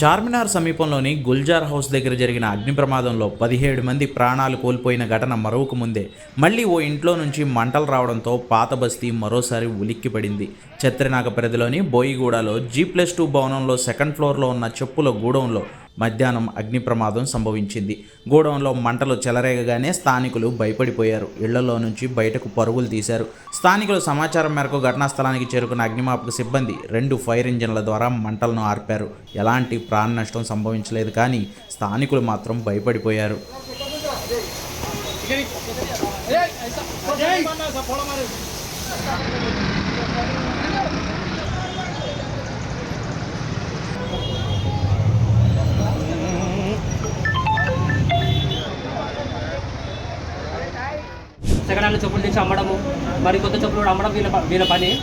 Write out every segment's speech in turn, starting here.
చార్మినార్ సమీపంలోని గుల్జార్ హౌస్ దగ్గర జరిగిన అగ్ని ప్రమాదంలో పదిహేడు మంది ప్రాణాలు కోల్పోయిన ఘటన మరొక ముందే. మళ్ళీ ఓ ఇంట్లో నుంచి మంటలు రావడంతో పాత బస్తీ మరోసారి ఉలిక్కిపడింది. చత్రినాక పరిధిలోని బోయిగూడలో జీ ప్లస్ టూ భవనంలో సెకండ్ ఫ్లోర్లో ఉన్న చెప్పుల గూడౌన్లో మధ్యాహ్నం అగ్ని ప్రమాదం సంభవించింది గోడౌన్లో మంటలు చెలరేగగానే స్థానికులు భయపడిపోయారు ఇళ్ళలో నుంచి బయటకు పరుగులు తీశారు స్థానికులు సమాచారం మేరకు ఘటనా స్థలానికి చేరుకున్న అగ్నిమాపక సిబ్బంది రెండు ఫైర్ ఇంజన్ల ద్వారా మంటలను ఆర్పారు ఎలాంటి ప్రాణ నష్టం సంభవించలేదు కానీ స్థానికులు మాత్రం భయపడిపోయారు సెకండ్ హ్యాండ్ చెప్పులు తెచ్చి అమ్మడము మరి కొత్త చెప్పులు కూడా అమ్మడం వీళ్ళ ప- వీళ్ళ పని.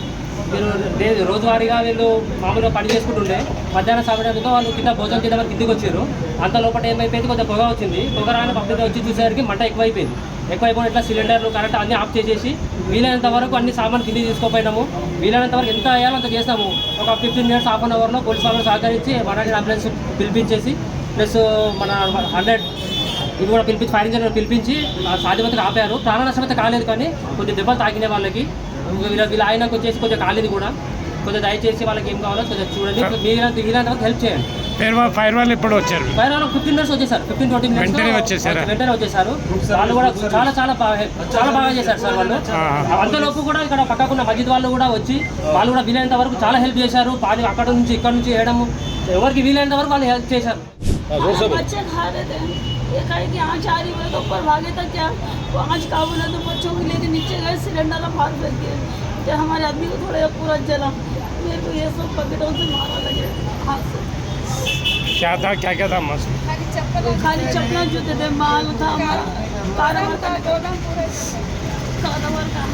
వీళ్ళు లేదు రోజువారీగా వీళ్ళు మామూలుగా పని చేసుకుంటుండే. మధ్యాహ్నం సమయంలో వాళ్ళు కింద భోజనం చేద్దామని కిందికి వచ్చారు. అంత లోపల ఏమైపోయింది? కొంచెం పొగ వచ్చింది. పొగ రాని పబ్లిక్ వచ్చి చూసేసరికి మంట ఎక్కువైపోయింది. ఎక్కువైపోయిన ఇట్లా సిలిండర్లు కరెంట్ అన్ని ఆఫ్ చేసేసి వీలైనంత వరకు అన్ని సామాన్ తిండి తీసుకుపోయినాము. వీలైనంత వరకు ఎంత అయ్యాలో అంత చేసినాము. ఒక ఫిఫ్టీన్ మినిట్స్ హాఫ్ అన్ అవర్లో పోలీస్ వాళ్ళు సహకరించి వన్ హండ్రెడ్ అంబులెన్స్ పిలిపించేసి ప్లస్ మన హండ్రెడ్ ఇవి కూడా పిలిపించి ఫైర్ ఇంజన్ పిలిపించి సాధ్యమైతే ఆపారు. ప్రాణ నష్టం అయితే కాలేదు కానీ కొద్ది దెబ్బలు తాకిన వాళ్ళకి. వీళ్ళ వీళ్ళ ఆయనకు వచ్చేసి కొంచెం కాలేదు కూడా. కొంచెం దయచేసి వాళ్ళకి ఏం కావాలో కొంచెం చూడండి. వీలంత వరకు హెల్ప్ చేయండి. ఫైర్ వాళ్ళు ఎప్పుడు వచ్చారు? ఫైర్ వాళ్ళు ఫిఫ్టీన్ మినిట్స్ వచ్చేసారు. Fifteen twenty minutes. వెంటనే వచ్చేసారా? వెంటనే వచ్చేసారు. వాళ్ళు కూడా చాలా చాలా బాగా చాలా బాగా చేశారు సార్ వాళ్ళు. అంతలోపు కూడా ఇక్కడ పక్కకున్న మస్జిద్ వాళ్ళు కూడా వచ్చి వాళ్ళు కూడా వీలైనంత వరకు చాలా హెల్ప్ చేశారు. పాది అక్కడ నుంచి ఇక్కడ నుంచి వేయడం ఎవరికి వీలైనంత వరకు వాళ్ళు హెల్ప్ చేశారు. बच्चे खा रहे थे। ये कहे कि आँच आ रही है तो ऊपर भागे तक क्या? वो आँच काबू ना तो बच्चों को लेके नीचे गए सिलेंडर फाड़ फेंक दिए। तो हमारे आदमी को थोड़ा पूरा जला। मेरे को ये सब पकड़ों से मारा लगे। हाथ से क्या था क्या क्या था मस्त? खाली चप्पल जूते थे माल था हमारा कारोबार का कारोबार का